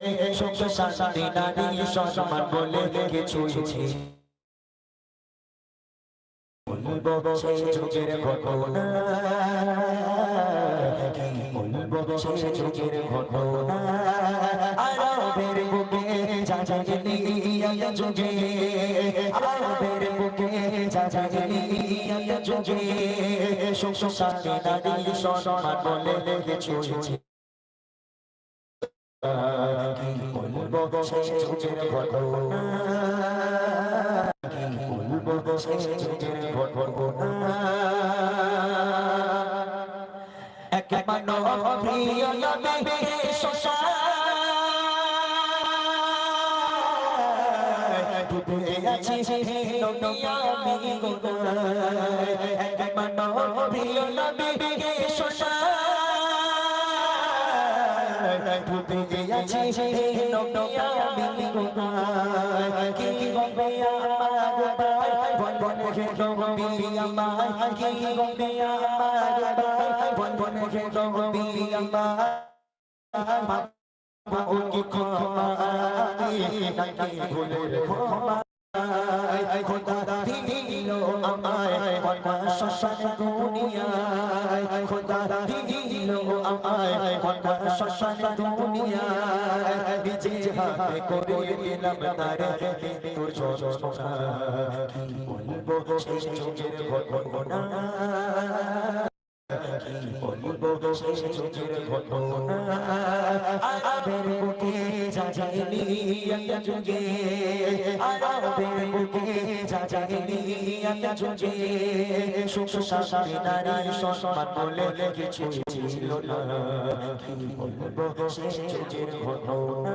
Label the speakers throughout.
Speaker 1: সুখ শান্তি নারী সম্মান বলে কিছু বলব সেই যুগের ঘটনা। বলব সেই যুগের ঘটনা। আরবের বুকে জাজাগলি যুগে। আরবের বুকে জাজাগলি যুগে। সুখ শান্তি নারী সম্মান বলে কিছু কি বলব সেই যুগের ঘটনা বলব সেই যুগের ঘটনা এক মানব নবী ডুবে আছি নবী আমি গোগায় এক মানব নবী ডুবে আছি নবী আমি গোগায় কি গবে আমার ভাই বন বন হে নবী আমার কি গবে আমার ভাই বন বন হে নবী আমার কি ক্ষমা নাকি ভুলের ক্ষমা আমায় কটা শ্মশান দুনিয়ায় খোদা দিল আমায় কটা শ্মশান দুনিয়ায়। নিজে হাতে করে দিলাম তারে তোর যন্ত্রণা কি বলব? সেই যুগের ঘটনা, কি বলব? সেই যুগের ঘটনা আরবের একটা যুগে আরবের বুকে জাজাইলি একটা যুগে সুখ শান্তি নারী সম্মান বলে কিছু ছিল না। কি বলব সেই যুগের ঘটনা?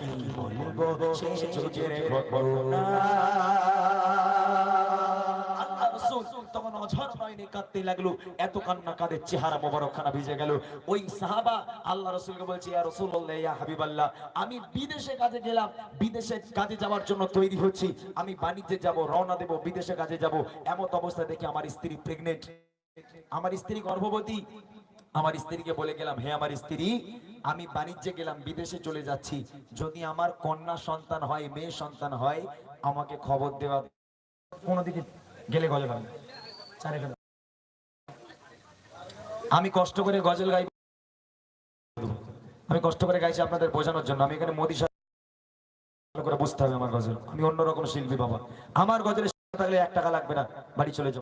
Speaker 1: কি বলব সেই যুগের ঘটনা?
Speaker 2: তখন অঝর নয়নে কাঁদতে লাগল, এত কান্না কাঁদের চেহারা মোবারকখানা ভিজে গেল। ওই সাহাবা, আল্লাহ রাসূলকে বলছে, ইয়া রাসূলুল্লাহ, ইয়া হাবিবাল্লাহ, আমি বিদেশে কাজে গেলাম, বিদেশে কাজে যাওয়ার জন্য তৈরি হচ্ছি, আমি বাণিজ্যে যাব, রওনা দেব, বিদেশে কাজে যাব, এমত অবস্থা দেখে আমার স্ত্রী প্রেগনেন্ট আমার স্ত্রী গর্ভবতী। আমার স্ত্রীকে বলে গেলাম, হে আমার স্ত্রী, আমি বাণিজ্যে গেলাম, বিদেশে চলে যাচ্ছি। যদি আমার কন্যা সন্তান হয়, মেয়ে সন্তান হয়, আমাকে খবর দেওয়া কোনো দিকে গেলে ফেলো। আমি কষ্ট করে গজল গাই আমি কষ্ট করে গাইছি আপনাদের বোঝানোর জন্য। আমি এখানে মোদী সাহেব করে বুঝতে হবে আমার গজল। আমি অন্যরকম শিল্পী বাবা। আমার গজলে থাকলে এক টাকা লাগবে না। বাড়ি চলে যাও।